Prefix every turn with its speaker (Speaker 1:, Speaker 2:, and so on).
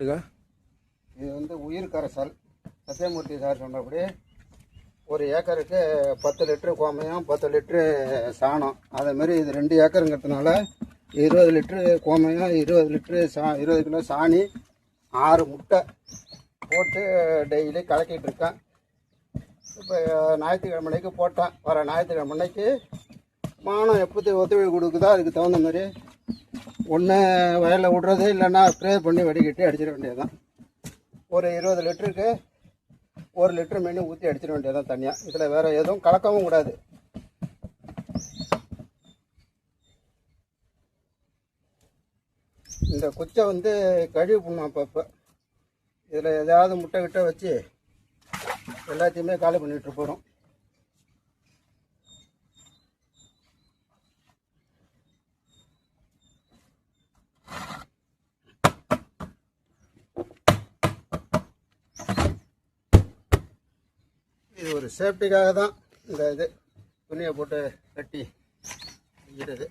Speaker 1: இது வந்து உயிர் கரைசல். சத்தியமூர்த்தி சார் சொன்னபடி ஒரு ஏக்கருக்கு பத்து லிட்டரு கோமயம் பத்து லிட்டரு சாணம். அதேமாரி இது ரெண்டு ஏக்கருங்கிறதுனால இருபது லிட்டரு கோமையும் இருபது லிட்டரு சா இருபது கிலோ சாணி ஆறு முட்டை போட்டு டெய்லி கலக்கிட்டு இருக்கேன். இப்போ ஞாயிற்றுக்கிழமைக்கு போட்டேன். வர ஞாயிற்றுக்கிழமைக்கு அன்னைக்கு மானம் எப்போது ஒத்துழைப்பு கொடுக்குதோ அதுக்கு தகுந்த மாதிரி ஒன்று வயலில் விடுறது இல்லைன்னா ஸ்ப்ரே பண்ணி வடிகட்டி அடிச்சிட வேண்டியதுதான். ஒரு இருபது லிட்டருக்கு ஒரு லிட்டர் மீன் ஊற்றி அடிச்சிட வேண்டியதுதான் தனியாக இதில் வேறு எதுவும் கலக்கவும் கூடாது. இந்த குச்சை வந்து கழுவி பண்ணணும் அப்பப்போ. இதில் எதாவது முட்டை கிட்ட வச்சு எல்லாத்தையுமே காலி பண்ணிகிட்டு போகிறோம் இது ஒரு சேஃப்டிக்காக தான் இந்த இது துணியை போட்டு கட்டி வைக்கிறது.